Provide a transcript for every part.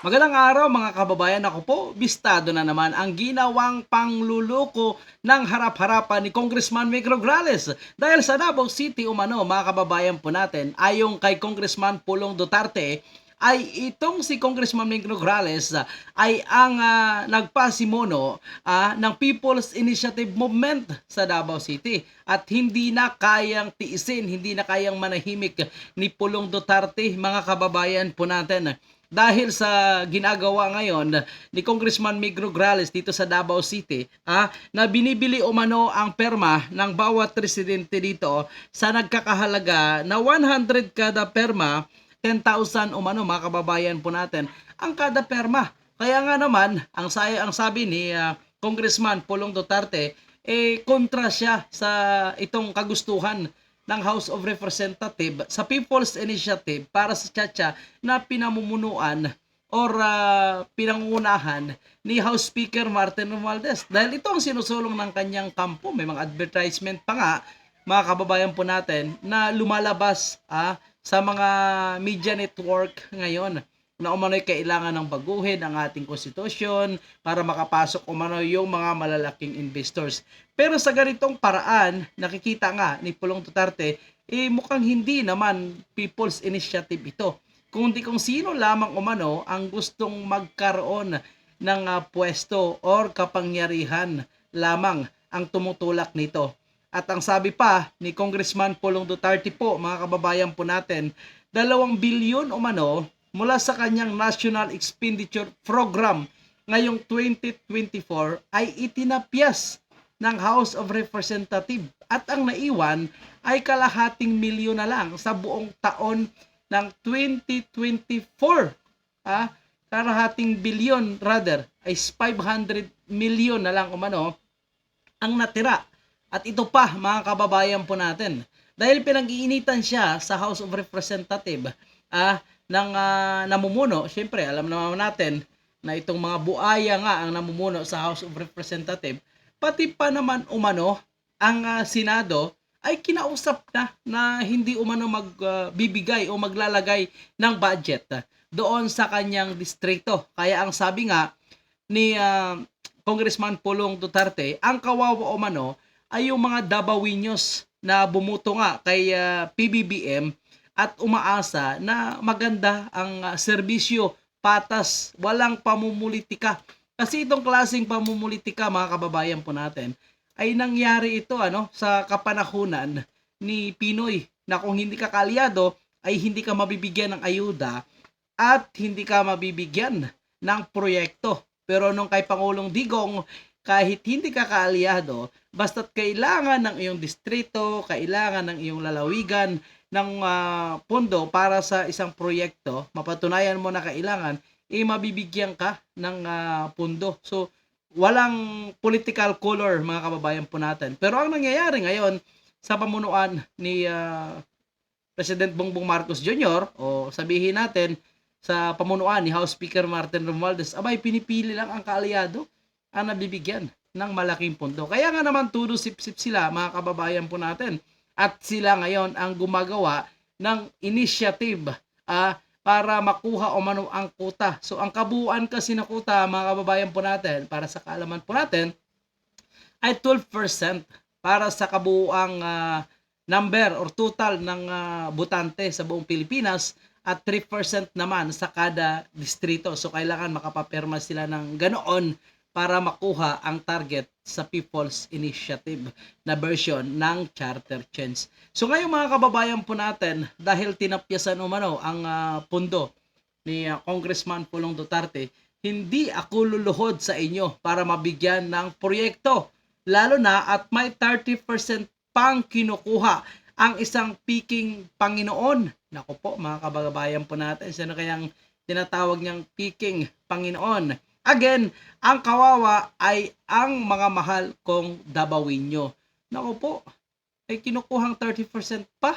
Magandang araw mga kababayan. Ako po, bistado na naman ang ginawang pangluluko ng harap-harapan ni Congressman Mick Rograles. Dahil sa Davao City umano, mga kababayan po natin, ayon kay Congressman Pulong Duterte, ay itong si Congressman Mick Rograles ah, ay ang ah, nagpasimono ah, ng People's Initiative Movement sa Davao City at hindi na kayang tiisin, hindi na kayang manahimik ni Pulong Duterte, mga kababayan po natin dahil sa ginagawa ngayon ni Congressman Mig Rograles dito sa Davao City ah, na binibili umano ang perma ng bawat residente dito sa nagkakahalaga na 100 kada perma 10,000 umano mga kababayan po natin ang kada perma. Kaya nga naman, ang, say, ang sabi ni ah, Congressman Pulong Duterte, eh kontra siya sa itong kagustuhan ng House of Representative sa People's Initiative para sa Chacha na pinamumunuan or ah, pinangungunahan ni House Speaker Martin Romualdez. Dahil ito ang sinusulong ng kanyang kampo. May mga advertisement pa nga, mga kababayan po natin, na lumalabas ah, sa mga media network ngayon na umano'y kailangan ng baguhin ang ating konstitusyon para makapasok umano yung mga malalaking investors. Pero sa ganitong paraan, nakikita nga ni Pulong Duterte, eh mukhang hindi naman people's initiative ito. Kundi kung sino lamang umano ang gustong magkaroon ng ah, pwesto or kapangyarihan lamang ang tumutulak nito. At ang sabi pa ni Congressman Pulong Duterte po, mga kababayan po natin, dalawang bilyon umano mula sa kanyang National Expenditure Program ngayong 2024 ay itinapyas ng House of Representative at ang naiwan ay kalahating milyon na lang sa buong taon ng 2024. Ah, kalahating bilyon rather ay 500 milyon na lang umano ang natira. At ito pa mga kababayan po natin. Dahil pinag-iinitan siya sa House of Representative ah, ng ah, namumuno, syempre alam naman natin na itong mga buaya nga ang namumuno sa House of Representative, pati pa naman umano ang ah, Senado ay kinausap na na hindi umano magbibigay o maglalagay ng budget ah, doon sa kanyang distrito. Kaya ang sabi nga ni ah, Congressman Pulong Duterte, ang kawawa umano ay yung mga Dabawinyos na bumuto nga kay ah, PBBM at umaasa na maganda ang ah, serbisyo, patas, walang pamumulitika. Kasi itong klaseng pamumulitika mga kababayan po natin ay nangyari ito ano sa kapanahunan ni Pinoy na kung hindi ka kalyado ay hindi ka mabibigyan ng ayuda at hindi ka mabibigyan ng proyekto. Pero nung kay Pangulong Digong, kahit hindi ka kaalyado, basta't kailangan ng iyong distrito, kailangan ng iyong lalawigan ng ah, pondo para sa isang proyekto, mapatunayan mo na kailangan, eh mabibigyan ka ng ah, pondo. So, walang political color mga kababayan po natin. Pero ang nangyayari ngayon sa pamunuan ni ah, President Bongbong Marcos Jr. o sabihin natin sa pamunuan ni House Speaker Martin Romualdez, abay pinipili lang ang kaalyado ang nabibigyan ng malaking pondo. Kaya nga naman tudo sip-sip sila mga kababayan po natin. At sila ngayon ang gumagawa ng initiative ah, para makuha o mano ang kuta. So ang kabuuan kasi ng kuta mga kababayan po natin para sa kaalaman po natin ay 12% para sa kabuuang ah, number or total ng ah, botante sa buong Pilipinas at 3% naman sa kada distrito. So kailangan makapapirma sila ng ganoon para makuha ang target sa People's Initiative na version ng charter change. So ngayon mga kababayan po natin, dahil tinapyasan umano ang ah, pundo ni ah, Congressman Pulong Duterte, hindi ako luluhod sa inyo para mabigyan ng proyekto. Lalo na at may 30% pang kinukuha ang isang peaking Panginoon. Nako po mga kababayan po natin, sino kayang tinatawag niyang peaking Panginoon? Again, ang kawawa ay ang mga mahal kong Dabawinyo. Nako po, ay kinukuhang 30% pa.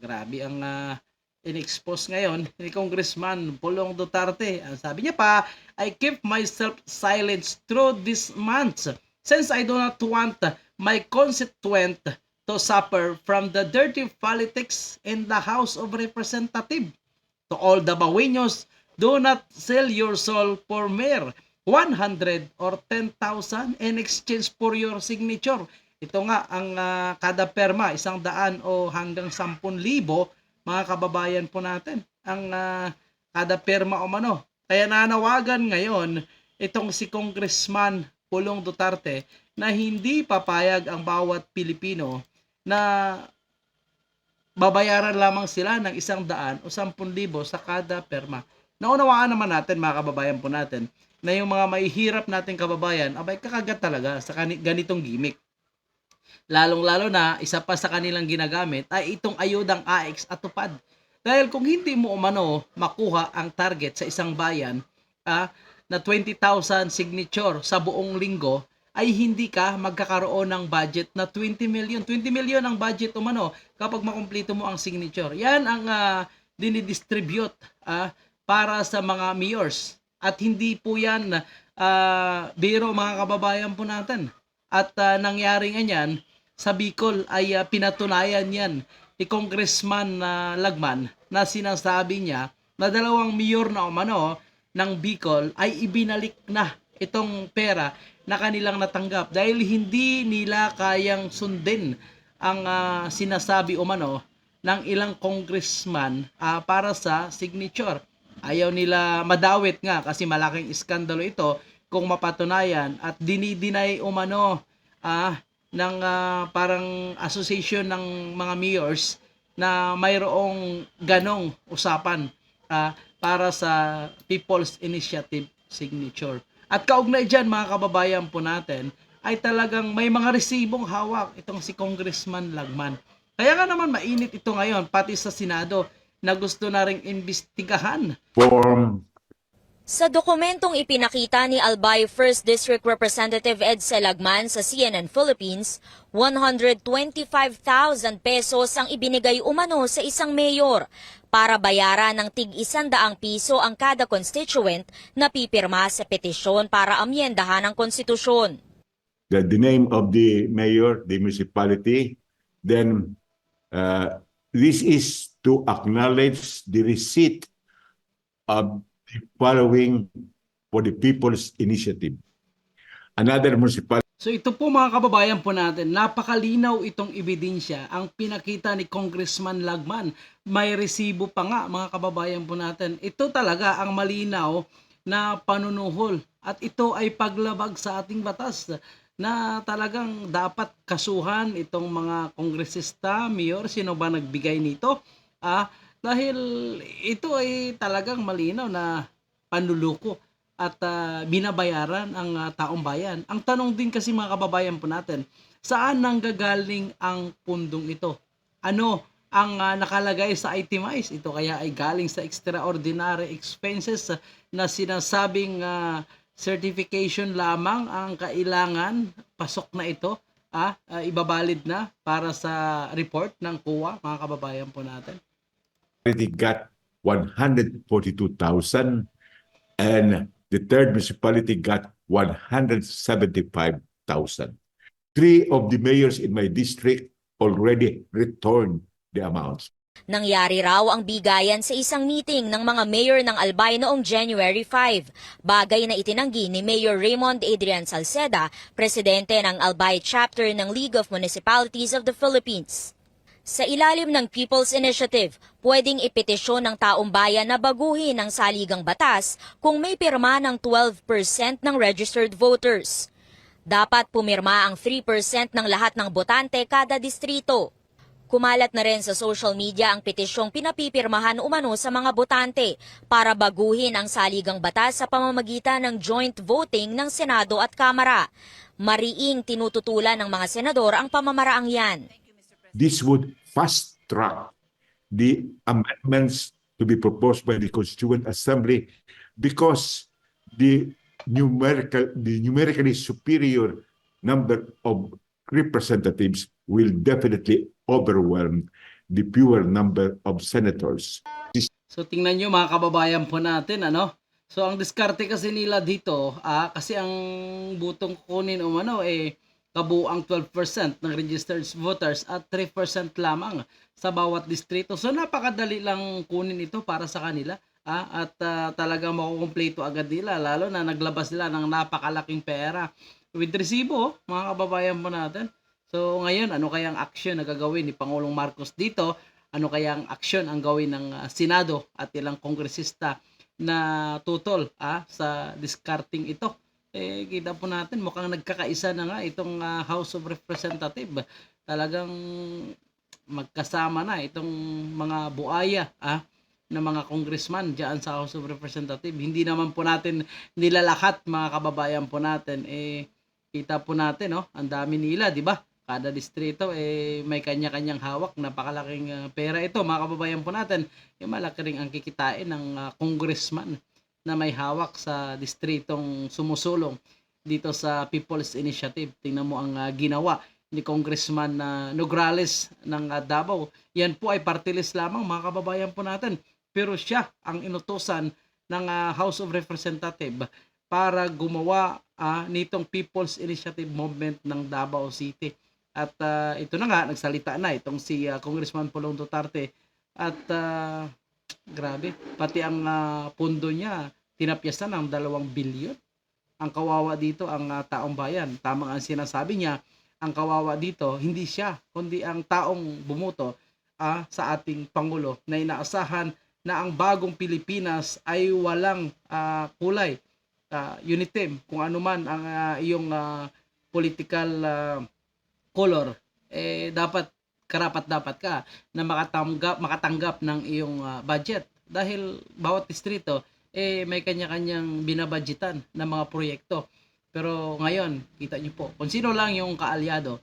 Grabe ang uh, in-expose ngayon ni Congressman Pulong Duterte. Ang sabi niya pa, I keep myself silent through this month since I do not want my constituent to suffer from the dirty politics in the House of Representatives. To all the Bawiños Do not sell your soul for mere 100 or 10,000 in exchange for your signature. Ito nga ang ah, kada perma, isang daan o hanggang 10,000 mga kababayan po natin. Ang ah, kada perma o mano. Kaya nanawagan ngayon itong si Congressman Pulong Duterte na hindi papayag ang bawat Pilipino na babayaran lamang sila ng isang daan o 10,000 sa kada perma. Naunawaan naman natin mga kababayan po natin na yung mga mahihirap nating kababayan, abay kakagat talaga sa ganitong gimmick. Lalong-lalo na isa pa sa kanilang ginagamit ay itong ayudang AX at tupad. Dahil kung hindi mo umano makuha ang target sa isang bayan ah, na 20,000 signature sa buong linggo, ay hindi ka magkakaroon ng budget na 20 million. 20 million ang budget umano kapag makumpleto mo ang signature. Yan ang ah, dinidistribute ah, para sa mga mayors. At hindi po yan ah, biro mga kababayan po natin. At ah, nangyari nga yan, sa Bicol ay ah, pinatunayan yan ni Congressman na Lagman na sinasabi niya na dalawang mayor na umano ng Bicol ay ibinalik na itong pera na kanilang natanggap dahil hindi nila kayang sundin ang ah, sinasabi umano ng ilang congressman ah, para sa signature. Ayaw nila madawit nga kasi malaking iskandalo ito kung mapatunayan at dinidinay umano ah, ng ah, parang association ng mga mayors na mayroong ganong usapan ah, para sa People's Initiative signature. At kaugnay dyan mga kababayan po natin ay talagang may mga resibong hawak itong si Congressman Lagman. Kaya nga naman mainit ito ngayon pati sa Senado na gusto na ring imbestigahan form Sa dokumentong ipinakita ni Albay 1st District Representative Ed Selagman sa CNN Philippines, 125,000 pesos ang ibinigay umano sa isang mayor para bayaran ng tig isandaang piso ang kada constituent na pipirma sa petisyon para amyendahan ang konstitusyon. the, the name of the mayor, the municipality, then uh, this is to acknowledge the receipt of the following for the people's initiative. Another municipality So ito po mga kababayan po natin, napakalinaw itong ebidensya ang pinakita ni Congressman Lagman. May resibo pa nga mga kababayan po natin. Ito talaga ang malinaw na panunuhol at ito ay paglabag sa ating batas na talagang dapat kasuhan itong mga kongresista, mayor, sino ba nagbigay nito? Ah, dahil ito ay talagang malinaw na panluluko at ah, binabayaran ang ah, taong bayan. Ang tanong din kasi mga kababayan po natin, saan nanggagaling ang pundong ito? Ano ang ah, nakalagay sa itemize? Ito kaya ay galing sa extraordinary expenses na sinasabing ah, certification lamang ang kailangan pasok na ito ah, ah, ibabalid na para sa report ng COA mga kababayan po natin. got 142,000 and the third municipality got 175,000. Three of the mayors in my district already returned the amounts. Nangyari raw ang bigayan sa isang meeting ng mga mayor ng Albay noong January 5, bagay na itinanggi ni Mayor Raymond Adrian Salceda, presidente ng Albay chapter ng League of Municipalities of the Philippines. Sa ilalim ng People's Initiative, pwedeng ipetisyon ng taong bayan na baguhin ang saligang batas kung may pirma ng 12% ng registered voters. Dapat pumirma ang 3% ng lahat ng botante kada distrito. Kumalat na rin sa social media ang petisyong pinapipirmahan umano sa mga botante para baguhin ang saligang batas sa pamamagitan ng joint voting ng Senado at Kamara. Mariing tinututulan ng mga senador ang pamamaraang yan. This would fast track the amendments to be proposed by the Constituent Assembly because the numerical the numerically superior number of representatives will definitely overwhelm the fewer number of senators. So tingnan nyo mga kababayan po natin ano. So ang diskarte kasi nila dito, ah, kasi ang butong kukunin umano eh kabuang 12% ng registered voters at 3% lamang sa bawat distrito. So napakadali lang kunin ito para sa kanila ah, at ah, talagang makukumpleto agad nila lalo na naglabas sila ng napakalaking pera with resibo mga kababayan po natin. So ngayon ano kayang action na gagawin ni Pangulong Marcos dito? Ano kayang action ang gawin ng ah, Senado at ilang kongresista na tutol ah, sa discarding ito? Eh kita po natin mukhang nagkakaisa na nga itong ah, House of Representative. Talagang magkasama na itong mga buaya ah, na mga congressman diyan sa House of Representative. Hindi naman po natin nilalahat mga kababayan po natin eh kita po natin no, ang dami nila, di ba? Kada distrito eh may kanya-kanyang hawak, napakalaking ah, pera ito mga kababayan po natin. Eh malaki rin ang kikitain ng ah, congressman na may hawak sa distritong sumusulong dito sa People's Initiative. Tingnan mo ang ah, ginawa ni Congressman na Nograles ng ah, Davao. Yan po ay party list lamang mga kababayan po natin. Pero siya ang inutosan ng ah, House of Representative para gumawa ah, nitong People's Initiative Movement ng Davao City. At ah, ito na nga, nagsalita na itong si ah, Congressman Pulong Duterte. At ah, grabe, pati ang ah, pundo niya, tinapyasan ng dalawang bilyon. Ang kawawa dito ang ah, taong bayan. Tama ang sinasabi niya, ang kawawa dito, hindi siya, kundi ang taong bumuto ah, sa ating Pangulo na inaasahan na ang bagong Pilipinas ay walang ah, kulay, ah, unitem, kung ano man ang ah, iyong ah, political ah, color, eh dapat karapat dapat ka na makatanggap makatanggap ng iyong ah, budget dahil bawat distrito eh may kanya-kanyang binabudgetan na mga proyekto. Pero ngayon, kita niyo po, kung sino lang yung kaalyado,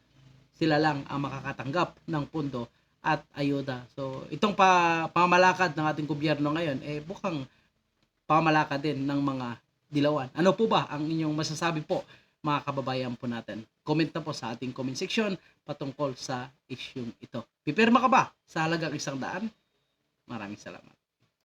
sila lang ang makakatanggap ng pundo at ayuda. So, itong pa, pamalakad ng ating gobyerno ngayon, eh bukang pamalakad din ng mga dilawan. Ano po ba ang inyong masasabi po, mga kababayan po natin? Comment na po sa ating comment section patungkol sa issue ito. Pipirma ka ba sa halagang isang daan? Maraming salamat.